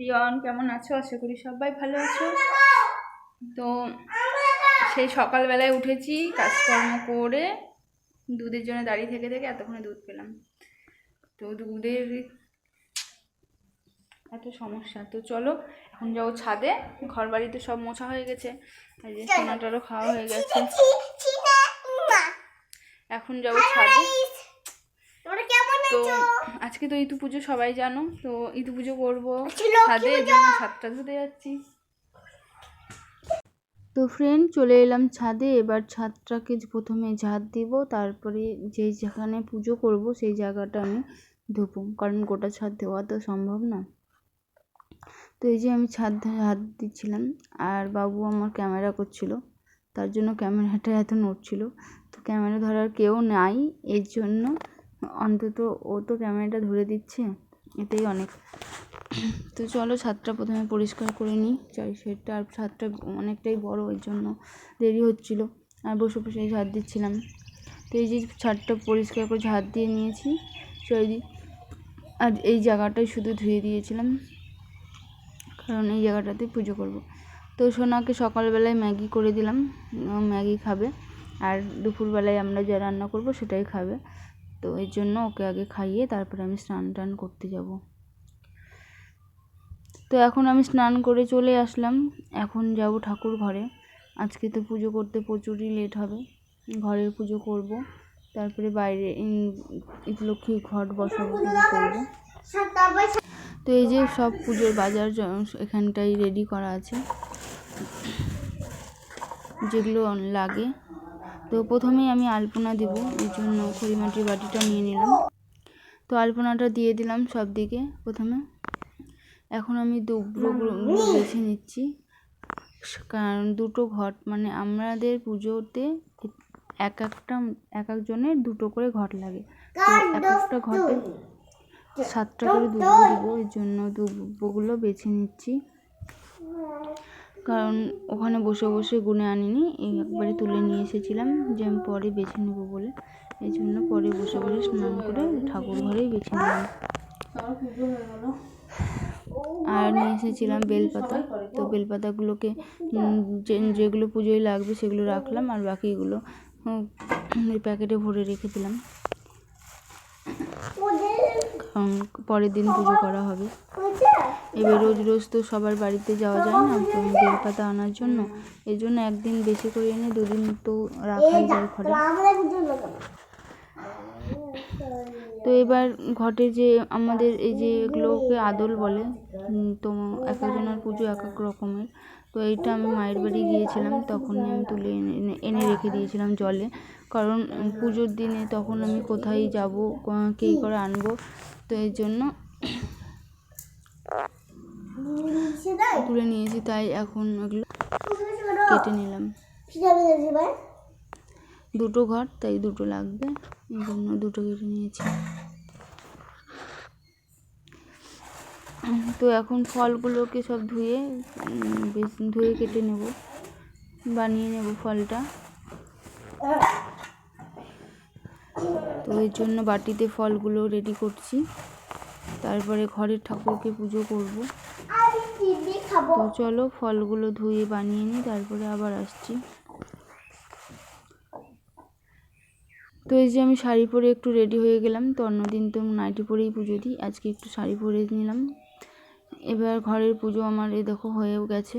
দিয়ন, কেমন আছো? আশা করি সবাই ভালো আছো। তো সেই সকালবেলায় উঠেছি, কাজকর্ম করে দুধের জন্য দাঁড়িয়ে থেকে থেকে এতক্ষণে দুধ পেলাম। তো দুধের এত সমস্যা। তো চলো, এখন যাব ছাদে। ঘর বাড়িতে সব মোছা হয়ে গেছে। আর যে সোনাটারও খাওয়া হয়ে গেছে। এখন যাব ছাদে তোমরা কেমন তো আছো আজকে তো ইতু পুজো সবাই জানো। তো ইতু পুজো করব ছাদে জন্য ছাদটা ধুতে যাচ্ছি। তো ফ্রেন্ড চলে এলাম ছাদে। এবার ছাদটাকে প্রথমে ঝাঁট দিব তারপরে যেই যেখানে পুজো করব সেই জায়গাটা আমি ধুবো। কারণ গোটা ছাদ দেওয়া তো সম্ভব না। তো এই যে আমি ছাদ হাত দিচ্ছিলাম আর বাবু আমার ক্যামেরা করছিল। তার জন্য ক্যামেরাটা এত নড়ছিল তো ক্যামেরা ধরার কেউ নাই এর জন্য অন্তত ও তো ক্যামেরাটা ধরে দিচ্ছে, এতেই অনেক। তো চলো ছাদটা প্রথমে পরিষ্কার করে নিই। চাই সেটটা আর ছাদটা অনেকটাই বড়, ওই জন্য দেরি হচ্ছিল। আর বসে বসে ঝাড় দিচ্ছিলাম। তো এই যে ছাদটা পরিষ্কার করে ঝাড় দিয়ে নিয়েছি। চারিদিক আর এই জায়গাটাই শুধু ধুয়ে দিয়েছিলাম, কারণ এই জায়গাটাতে পুজো করব। তো সোনাকে সকালবেলায় ম্যাগি করে দিলাম ম্যাগি খাবে। আর দুপুরবেলায় আমরা যা রান্না করব সেটাই খাবে। তো এর জন্য ওকে আগে খাইয়ে তারপরে আমি স্নান টান করতে যাব। তো এখন আমি স্নান করে চলে আসলাম। এখন যাব ঠাকুর ঘরে। আজকে তো পুজো করতে প্রচুরই লেট হবে। ঘরের পুজো করব। তারপরে বাইরে লক্ষ্মী ঘট বসাবো করব। তো এই যে সব পুজোর বাজার এখানটাই রেডি করা আছে। যেগুলো লাগে। তো প্রথমেই আমি আলপনা দেব, এই জন্য খড়িমাটির বাটিটা নিয়ে নিলাম। তো আলপনাটা দিয়ে দিলাম সব দিকে প্রথমে। এখন আমি দুব্রোগুলো বেছে নিচ্ছি। কারণ দুটো ঘট মানে আমাদের পুজোতে এক একটা, এক একজনের দুটো করে ঘট লাগে। তো এক একটা ঘটে সাতটা করে দুব্বো দেবো এর জন্য দুব্বোগুলো বেছে নিচ্ছি। কারণ ওখানে বসে বসে গুনে আনিনি, একবারে তুলে নিয়ে এসেছিলাম, যে আমি পরে বেছে নেব বলে। এই জন্য পরে বসে বসে স্নান করে ঠাকুর ঘরেই বেছে নিলাম। আর নিয়ে এসেছিলাম বেলপাতা। তো বেলপাতাগুলোকে যেগুলো পুজোয় লাগবে সেগুলো রাখলাম, আর বাকিগুলো প্যাকেটে ভরে রেখে দিলাম। পরের দিন পুজো করা হবে। এবার রোজ রোজ তো সবার বাড়িতে যাওয়া যায় না, তো বেলপাতা আনার জন্য। এই জন্য একদিন বেশি করে এনে দুদিন তো রাখাই যায় ঘরে। তো এবার ঘটে যে আমাদের এই যে এগুলোকে আদল বলে তো এক একজনের পুজো এক এক রকমের। তো এইটা আমি মায়ের বাড়ি গিয়েছিলাম তখনই আমি তুলে এনে- এনে রেখে দিয়েছিলাম জলে। কারণ পুজোর দিনে তখন আমি কোথায় যাব কী করে আনব তো এই জন্য তুলে নিয়েছি, তাই এখন এগুলো কেটে নিলাম। দুটো ঘর, তাই দুটো লাগবে। এই জন্য দুটো কেটে নিয়েছি। তো এখন ফলগুলোকে সব ধুয়ে ধুয়ে কেটে নেব। বানিয়ে নেব ফলটা। তো এর জন্য বাটিতে ফলগুলো রেডি করছি। তারপরে ঘরের ঠাকুরকে পুজো করব। তো চলো ফলগুলো ধুয়ে বানিয়ে নিই, তারপরে আবার আসছি। তো এই যে আমি শাড়ি পরে একটু রেডি হয়ে গেলাম, তো অন্যদিন তো নাইটি পরেই পুজো দিই। আজকে একটু শাড়ি পরে নিলাম। এবার ঘরের পুজো আমার এই দেখো হয়েও গেছে।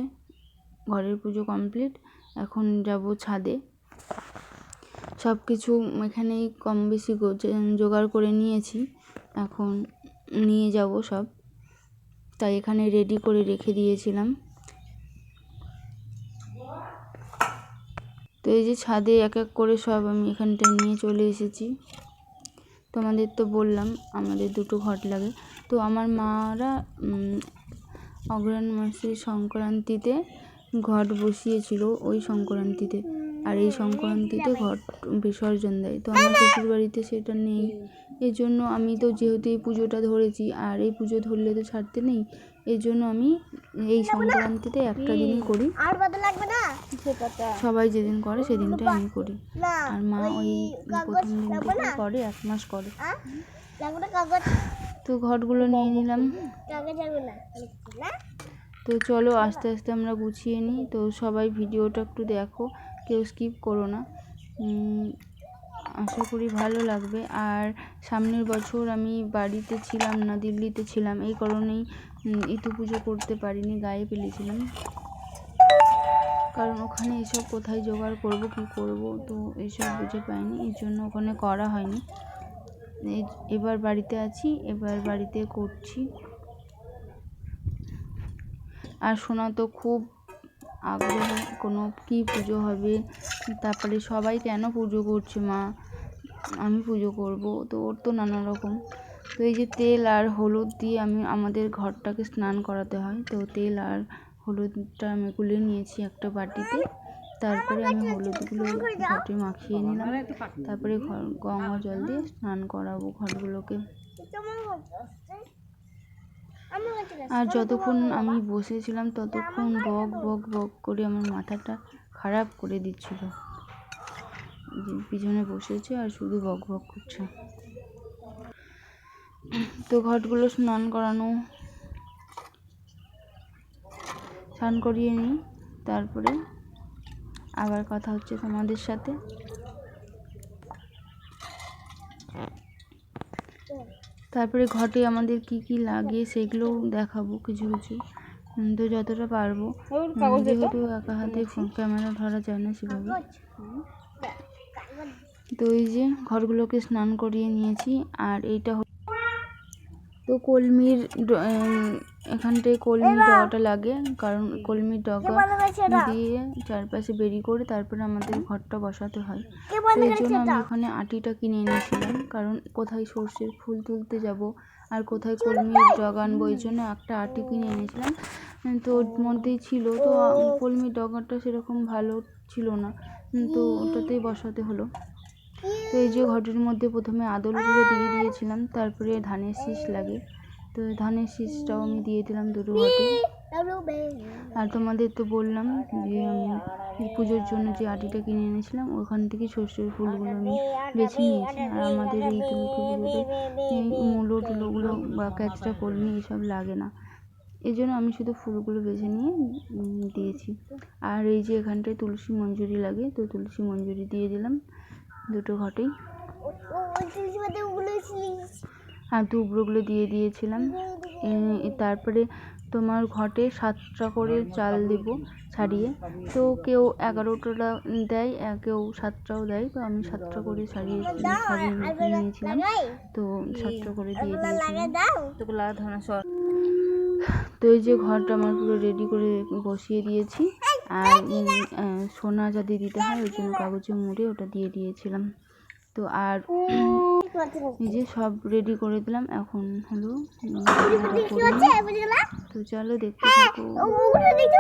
ঘরের পুজো কমপ্লিট এখন যাব ছাদে। সব কিছু এখানেই কম বেশি জোগাড় করে নিয়েছি। এখন নিয়ে যাব সব। তাই এখানে রেডি করে রেখে দিয়েছিলাম। তো এই যে ছাদে এক এক করে সব আমি এখানটায় নিয়ে চলে এসেছি। তোমাদের তো বললাম আমাদের দুটো ঘট লাগে। তো আমার মারা উম, অগ্রহায়ণ মাসের সংক্রান্তিতে ঘট বসিয়েছিল ওই সংক্রান্তিতে। আর এই সংক্রান্তিতে ঘট বিসর্জন দেয়। তো আমার শ্বশুর বাড়িতে সেটা নেই। এই জন্য আমি তো যেহেতু এই পুজোটা ধরেছি আর এই পুজো ধরলে তো ছাড়তে নেই এই জন্য আমি এই সংক্রান্তিতে একটা দিনই করি। সবাই যেদিন করে সেদিনটাই আমি করি। আর মা ওই প্রথম দিন থেকে করে এক মাস করে। তো ঘটগুলো নিয়ে নিলাম। তো চলো আস্তে আস্তে আমরা গুছিয়ে নিই। তো সবাই ভিডিওটা একটু দেখো। কেউ স্কিপ করো না। আশা করি ভালো লাগবে। আর সামনের বছর আমি বাড়িতে ছিলাম না, দিল্লিতে ছিলাম, এই কারণেই ইতু পুজো করতে পারিনি, গায়ে ফেলেছিলাম। কারণ ওখানে এসব কোথায় জোগাড় করব, কি করব, তো এসব বুঝে পাইনি, এই জন্য ওখানে করা হয়নি। এবার বাড়িতে আছি, এবার বাড়িতে করছি। আর শোনা তো খুব আগ্রহ, কোনো কী পুজো হবে? তারপরে সবাই কেন পুজো করছে মা? আমি পুজো করব। তো ওর তো নানা রকম। তো এই যে তেল আর হলুদ দিয়ে আমি, আমাদের ঘরটাকে স্নান করাতে হয়। তো তেল আর হলুদটা আমি গুলে নিয়েছি একটা বাটিতে। তারপরে আমি হলুদগুলো ঘটে মাখিয়ে নিলাম। তারপরে ঘর গঙ্গা জল দিয়ে স্নান করাবো ঘরগুলোকে কেমন করতে আমি করতে আর যতক্ষণ আমি বসেছিলাম, ততক্ষণ বক বক বক করে আমার মাথাটা খারাপ করে দিচ্ছিল। পিছনে বসেছে আর শুধু বক বক করছে। তো ঘটগুলো স্নান করানো, স্নান করিয়ে নিই। তারপরে আবার কথা হচ্ছে তোমাদের সাথে। তারপরে ঘটে আমাদের কি কি লাগে সেগুলোও দেখাবো কিছু কিছু। তো যতটা পারব। যেহেতু একা হাতে ক্যামেরা ধরা যায় না সেভাবে। তো এই যে ঘরগুলোকে স্নান করিয়ে নিয়েছি আর এইটা হল- তো কলমির এখানটায় কলমির ডগাটা লাগে কারণ কলমির ডগা দিয়ে চারপাশে বেরি করে তারপরে আমাদের ঘরটা বসাতে হয়। এই জন্য আমি এটা? ওখানে আটিটা কিনে এনেছিলাম কারণ কোথায় সর্ষের ফুল তুলতে যাব আর কোথায় কলমির ডগা আনব এই জন্য একটা আটি কিনে এনেছিলাম। তো ওর মধ্যেই ছিল তো কলমির ডগাটা সেরকম ভালো ছিল না। তো ওটাতেই বসাতে হলো। তো এই যে ঘটের মধ্যে প্রথমে আদলগুলো দিয়ে দিয়েছিলাম তারপরে ধানের শীষ লাগে। তো ধানের শীষটাও আমি দিয়ে দিলাম দুটো ঘটে আর তোমাদের তো বললাম যে আমি পুজোর জন্য যে আটিটা কিনে এনেছিলাম, ওখান থেকে সর্ষের ফুলগুলো আমি বেছে নিয়েছি। আর আমাদের এই পুজোতে এই মূলো টুলোগুলো বা ক্যাচটা কলমি এসব লাগে না। এই জন্য আমি শুধু ফুলগুলো বেছে নিয়ে দিয়েছি। আর এই যে এখানটায় তুলসী মঞ্জুরি লাগে, তো তুলসী মঞ্জুরি দিয়ে দিলাম দুটো ঘটেই। আর ধুবড়োগুলো দিয়ে দিয়েছিলাম। তারপরে তোমার ঘটে সাতটা করে চাল দেব ছাড়িয়ে। তো কেউ এগারোটা দেয় কেউ সাতটাও দেয়। তো আমি সাতটা করে ছাড়িয়ে ছাড়িয়ে নিয়েছিলাম। তো সাতটা করে দিয়ে দিয়েছিলাম। তো এই যে ঘরটা আমার পুরো রেডি করে বসিয়ে দিয়েছি। আর সোনা যাতে দিতে হয় ওই জন্য কাগজে মুড়ে ওটা দিয়ে দিয়েছিলাম। তো আর নিজে যে সব রেডি করে দিলাম। এখন হলো তো চলো দেখতে থাকো। দেখতে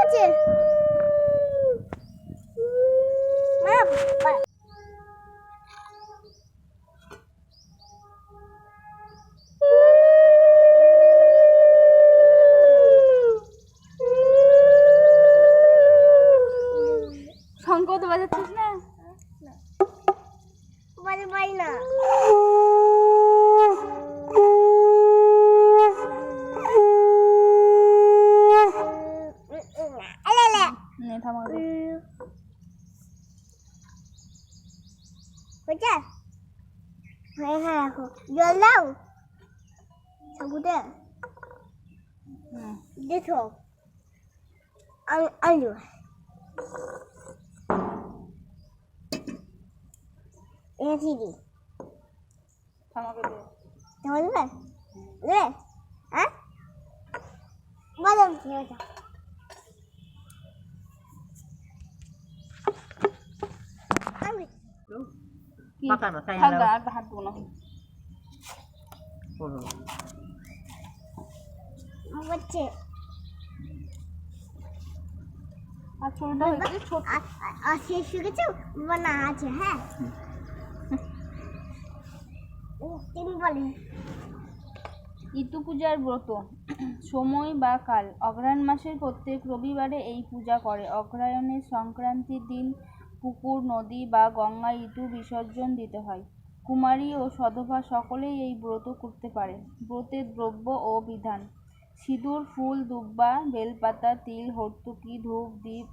হয়েছে হ্যাঁ হ্যাঁ রাখো জল দাও সাবুতে দেখো আলু এসি দি থামাকে দে তোমার দেবে দেবে হ্যাঁ বাদাম ঠিক আছে আমি Makan, makan yang আর হাত দেবো না Oh. হচ্ছে আর ছোটটা হয়েছে ছোট আর আর শেষ হয়ে গেছে বানা আছে হ্যাঁ ও তুমি ইতু পূজার ব্রত। সময় বা কাল। অগ্রহায়ণ মাসের প্রত্যেক রবিবারে এই পূজা করে। অগ্রহায়ণের সংক্রান্তির দিন পুকুর নদী বা গঙ্গায় ইতু বিসর্জন দিতে হয়। কুমারী ও সধবা সকলেই এই ব্রত করতে পারে। ব্রতের দ্রব্য ও বিধান। সিঁদুর ফুল দুব্বা বেলপাতা তিল হর্তুকি ধূপ দ্বীপ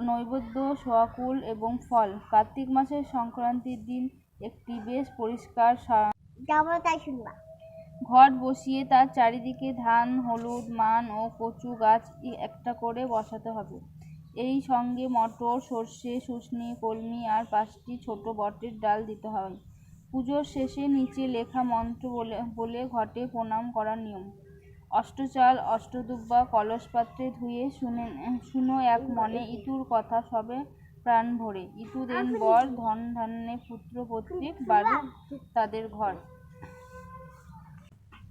নৈবেদ্য সোয়াকুল এবং ফল। কার্তিক মাসের সংক্রান্তির দিন একটি বেশ পরিষ্কার ঘট বসিয়ে তার চারিদিকে ধান হলুদ মান ও কচু গাছ একটা করে বসাতে হবে। এই সঙ্গে মটর সর্ষে শুশনি কলমি আর পাঁচটি ছোট বটের ডাল দিতে হয়। পুজোর শেষে নিচে লেখা মন্ত্র বলে বলে ঘটে প্রণাম করার নিয়ম। অষ্টচাল অষ্টদুব্বা কলস পাত্রে ধুয়ে শুনে শুনো এক মনে ইতুর কথা সবে প্রাণ ভরে। ইতু দেন বর ধন ধান্যে পুত্র পত্রিক বাড়ি তাদের ঘর।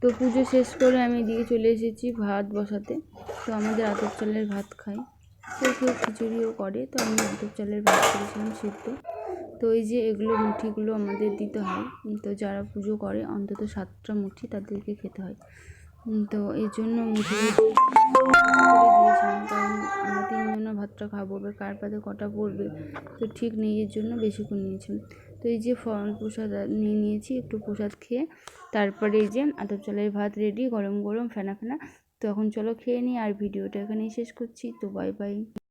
তো পুজো শেষ করে আমি এদিকে চলে এসেছি ভাত বসাতে। তো আমাদের আতপ চালের ভাত খাই। কেউ কেউ খিচুড়িও করে। তো আমি আতপ চালের ভাত করেছিলাম সেদ্ধ। তো এই যে এগুলো মুঠিগুলো আমাদের দিতে হয়। তো যারা পুজো করে, অন্তত সাতটা মুঠি তাদেরকে খেতে হয়। তো এই জন্য করে দিয়েছিলাম। কারণ আমরা তিনজনের ভাতটা খাব, এবার কার পাতে কটা পড়বে? তো ঠিক নেই, এর জন্য বেশি করে নিয়েছিলাম। তো এই যে ফল প্রসাদ নিয়ে নিয়েছি, একটু প্রসাদ খেয়ে, তারপরে এই যে আতপ চালের ভাত রেডি, গরম গরম ফেনা ফেনা। তো এখন চলো খেয়ে নিই আর ভিডিওটা এখানেই শেষ করছি তো বাই বাই